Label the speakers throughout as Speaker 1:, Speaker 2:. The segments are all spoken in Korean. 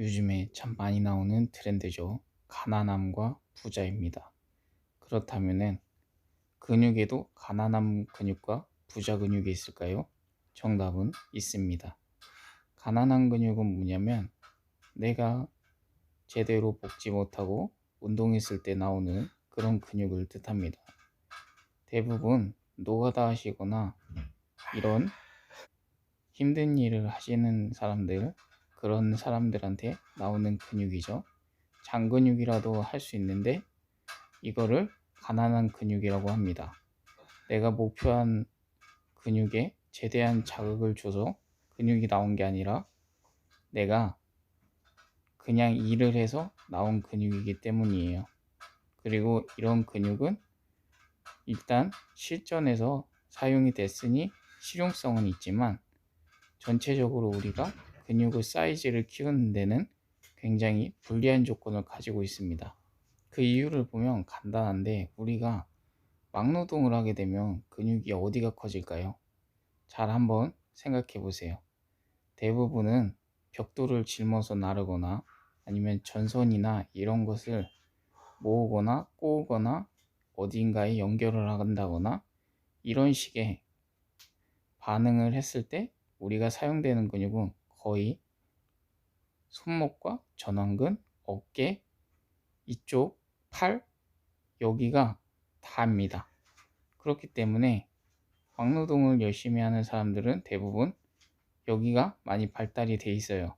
Speaker 1: 요즘에 참 많이 나오는 트렌드죠. 가난함과 부자입니다. 그렇다면은 근육에도 가난함 근육과 부자 근육이 있을까요? 정답은 있습니다. 가난한 근육은 뭐냐면 내가 제대로 먹지 못하고 운동했을 때 나오는 그런 근육을 뜻합니다. 대부분 노가다 하시거나 이런 힘든 일을 하시는 사람들, 그런 사람들한테 나오는 근육이죠. 장근육이라도 할 수 있는데 이거를 가난한 근육이라고 합니다. 내가 목표한 근육에 제대한 자극을 줘서 근육이 나온 게 아니라 내가 그냥 일을 해서 나온 근육이기 때문이에요. 그리고 이런 근육은 일단 실전에서 사용이 됐으니 실용성은 있지만 전체적으로 우리가 근육의 사이즈를 키우는 데는 굉장히 불리한 조건을 가지고 있습니다. 그 이유를 보면 간단한데 우리가 막노동을 하게 되면 근육이 어디가 커질까요? 잘 한번 생각해 보세요. 대부분은 벽돌을 짊어서 나르거나 아니면 전선이나 이런 것을 모으거나 꼬우거나 어딘가에 연결을 한다거나 이런 식의 반응을 했을 때 우리가 사용되는 근육은 거의 손목과 전완근, 어깨, 이쪽 팔, 여기가 다입니다. 그렇기 때문에 막노동을 열심히 하는 사람들은 대부분 여기가 많이 발달이 돼 있어요.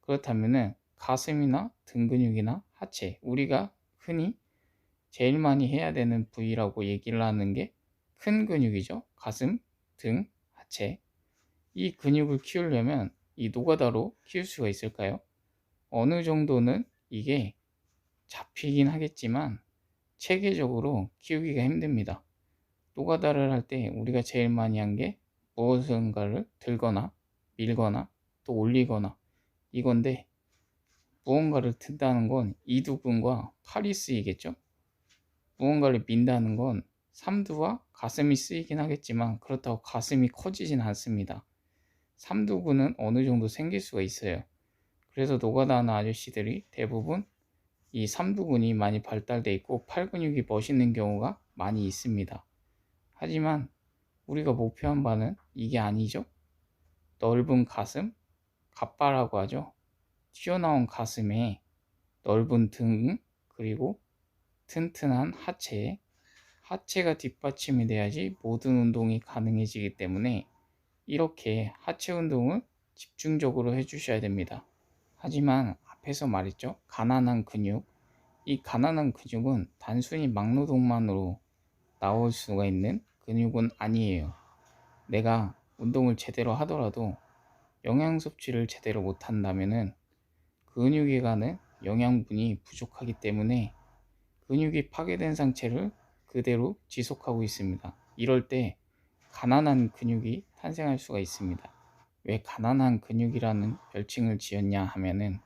Speaker 1: 그렇다면은 가슴이나 등 근육이나 하체, 우리가 흔히 제일 많이 해야 되는 부위라고 얘기를 하는 게 큰 근육이죠. 가슴, 등, 하체. 이 근육을 키우려면 이 노가다로 키울 수가 있을까요? 어느 정도는 이게 잡히긴 하겠지만 체계적으로 키우기가 힘듭니다. 노가다를 할 때 우리가 제일 많이 한 게 무엇인가를 들거나 밀거나 또 올리거나 이건데 무언가를 든다는 건 이두근과 팔이 쓰이겠죠? 무언가를 민다는 건 삼두와 가슴이 쓰이긴 하겠지만 그렇다고 가슴이 커지진 않습니다. 삼두근은 어느 정도 생길 수가 있어요. 그래서 노가다 하는 아저씨들이 대부분 이 삼두근이 많이 발달돼 있고 팔 근육이 멋있는 경우가 많이 있습니다. 하지만 우리가 목표한 바는 이게 아니죠. 넓은 가슴, 갑바라고 하죠. 튀어나온 가슴에 넓은 등, 그리고 튼튼한 하체, 하체가 뒷받침이 돼야지 모든 운동이 가능해지기 때문에 이렇게 하체 운동을 집중적으로 해주셔야 됩니다. 하지만 앞에서 말했죠. 가난한 근육. 이 가난한 근육은 단순히 막노동만으로 나올 수가 있는 근육은 아니에요. 내가 운동을 제대로 하더라도 영양 섭취를 제대로 못한다면 근육에 가는 영양분이 부족하기 때문에 근육이 파괴된 상태를 그대로 지속하고 있습니다. 이럴 때 가난한 근육이 탄생할 수가 있습니다. 왜 가난한 근육이라는 별칭을 지었냐 하면은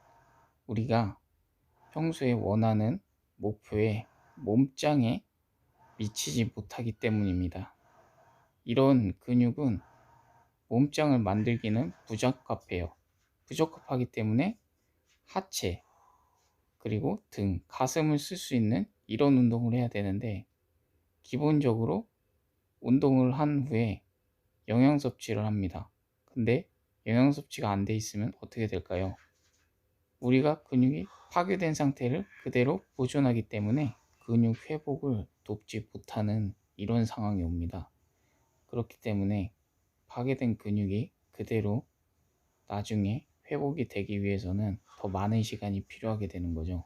Speaker 1: 우리가 평소에 원하는 목표에 몸짱에 미치지 못하기 때문입니다. 이런 근육은 몸짱을 만들기는 부적합해요. 부적합하기 때문에 하체, 그리고 등, 가슴을 쓸 수 있는 이런 운동을 해야 되는데 기본적으로 운동을 한 후에 영양 섭취를 합니다. 근데 영양 섭취가 안 돼 있으면 어떻게 될까요? 우리가 근육이 파괴된 상태를 그대로 보존하기 때문에 근육 회복을 돕지 못하는 이런 상황이 옵니다. 그렇기 때문에 파괴된 근육이 그대로 나중에 회복이 되기 위해서는 더 많은 시간이 필요하게 되는 거죠.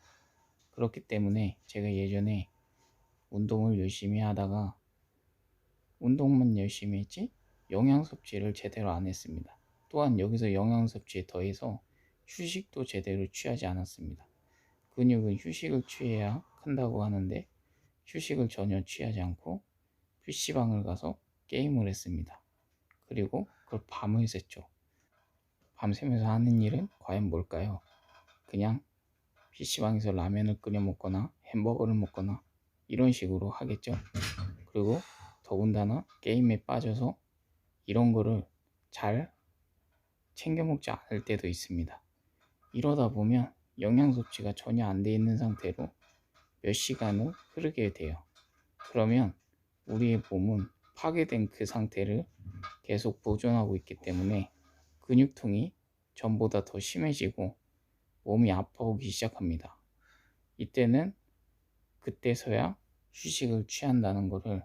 Speaker 1: 그렇기 때문에 제가 예전에 운동을 열심히 하다가 운동만 열심히 했지 영양 섭취를 제대로 안 했습니다. 또한 여기서 영양 섭취에 더해서 휴식도 제대로 취하지 않았습니다. 근육은 휴식을 취해야 큰다고 하는데 휴식을 전혀 취하지 않고 PC방을 가서 게임을 했습니다. 그리고 그걸 밤을 샜죠. 밤새면서 하는 일은 과연 뭘까요? 그냥 PC방에서 라면을 끓여 먹거나 햄버거를 먹거나 이런 식으로 하겠죠. 그리고 더군다나 게임에 빠져서 이런 거를 잘 챙겨 먹지 않을 때도 있습니다. 이러다 보면 영양 섭취가 전혀 안 돼 있는 상태로 몇 시간을 흐르게 돼요. 그러면 우리의 몸은 파괴된 그 상태를 계속 보존하고 있기 때문에 근육통이 전보다 더 심해지고 몸이 아파오기 시작합니다. 이때는 그때서야 휴식을 취한다는 것을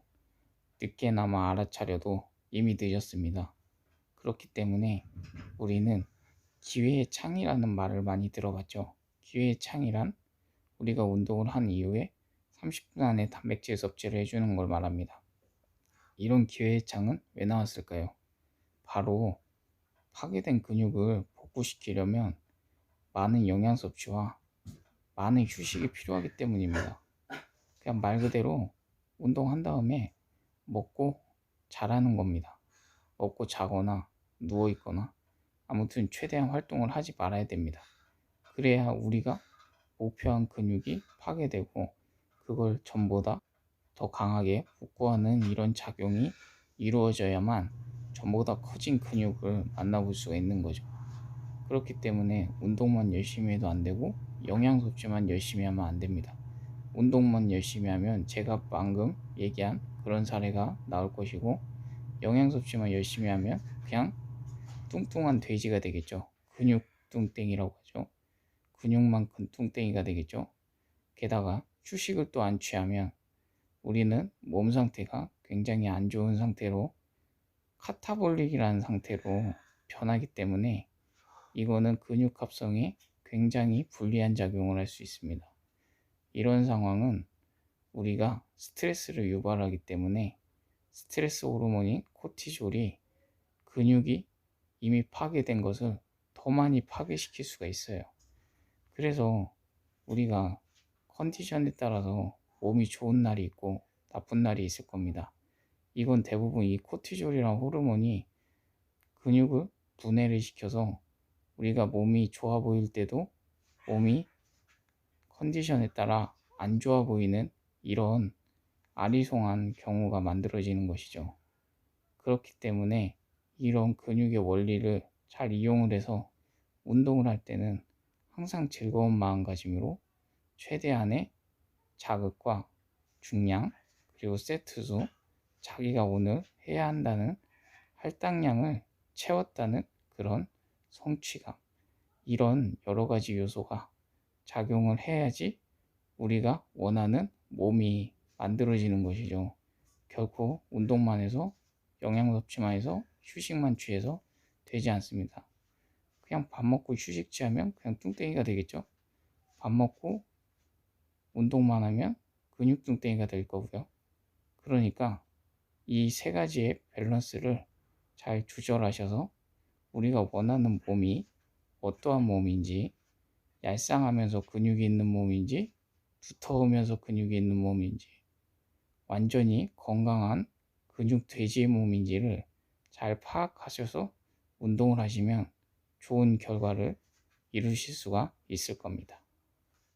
Speaker 1: 늦게나마 알아차려도 이미 늦었습니다. 그렇기 때문에 우리는 기회의 창이라는 말을 많이 들어봤죠. 기회의 창이란 우리가 운동을 한 이후에 30분 안에 단백질 섭취를 해주는 걸 말합니다. 이런 기회의 창은 왜 나왔을까요? 바로 파괴된 근육을 복구시키려면 많은 영양 섭취와 많은 휴식이 필요하기 때문입니다. 그냥 말 그대로 운동한 다음에 먹고 자라는 겁니다. 먹고 자거나 누워 있거나 아무튼 최대한 활동을 하지 말아야 됩니다. 그래야 우리가 목표한 근육이 파괴되고 그걸 전보다 더 강하게 복구하는 이런 작용이 이루어져야만 전보다 커진 근육을 만나볼 수가 있는 거죠. 그렇기 때문에 운동만 열심히 해도 안 되고 영양 섭취만 열심히 하면 안 됩니다. 운동만 열심히 하면 제가 방금 얘기한 그런 사례가 나올 것이고 영양 섭취만 열심히 하면 그냥 뚱뚱한 돼지가 되겠죠. 근육 뚱땡이라고 하죠. 근육만큼 뚱땡이가 되겠죠. 게다가 휴식을 또 안 취하면 우리는 몸 상태가 굉장히 안 좋은 상태로 카타볼릭이라는 상태로 변하기 때문에 이거는 근육 합성에 굉장히 불리한 작용을 할 수 있습니다. 이런 상황은 우리가 스트레스를 유발하기 때문에 스트레스 호르몬인 코티졸이 근육이 이미 파괴된 것을 더 많이 파괴시킬 수가 있어요. 그래서 우리가 컨디션에 따라서 몸이 좋은 날이 있고 나쁜 날이 있을 겁니다. 이건 대부분 이 코티졸이라는 호르몬이 근육을 분해를 시켜서 우리가 몸이 좋아 보일 때도 몸이 컨디션에 따라 안 좋아 보이는 이런 아리송한 경우가 만들어지는 것이죠. 그렇기 때문에 이런 근육의 원리를 잘 이용을 해서 운동을 할 때는 항상 즐거운 마음가짐으로 최대한의 자극과 중량 그리고 세트 수 자기가 오늘 해야 한다는 할당량을 채웠다는 그런 성취감 이런 여러 가지 요소가 작용을 해야지 우리가 원하는 몸이 만들어지는 것이죠. 결코 운동만 해서 영양 섭취만 해서 휴식만 취해서 되지 않습니다. 그냥 밥 먹고 휴식 취하면 그냥 뚱땡이가 되겠죠. 밥 먹고 운동만 하면 근육 뚱땡이가 될 거고요. 그러니까 이 세 가지의 밸런스를 잘 조절하셔서 우리가 원하는 몸이 어떠한 몸인지 얄쌍하면서 근육이 있는 몸인지 두터우면서 근육이 있는 몸인지 완전히 건강한 근육 돼지의 몸인지를 잘 파악하셔서 운동을 하시면 좋은 결과를 이루실 수가 있을 겁니다.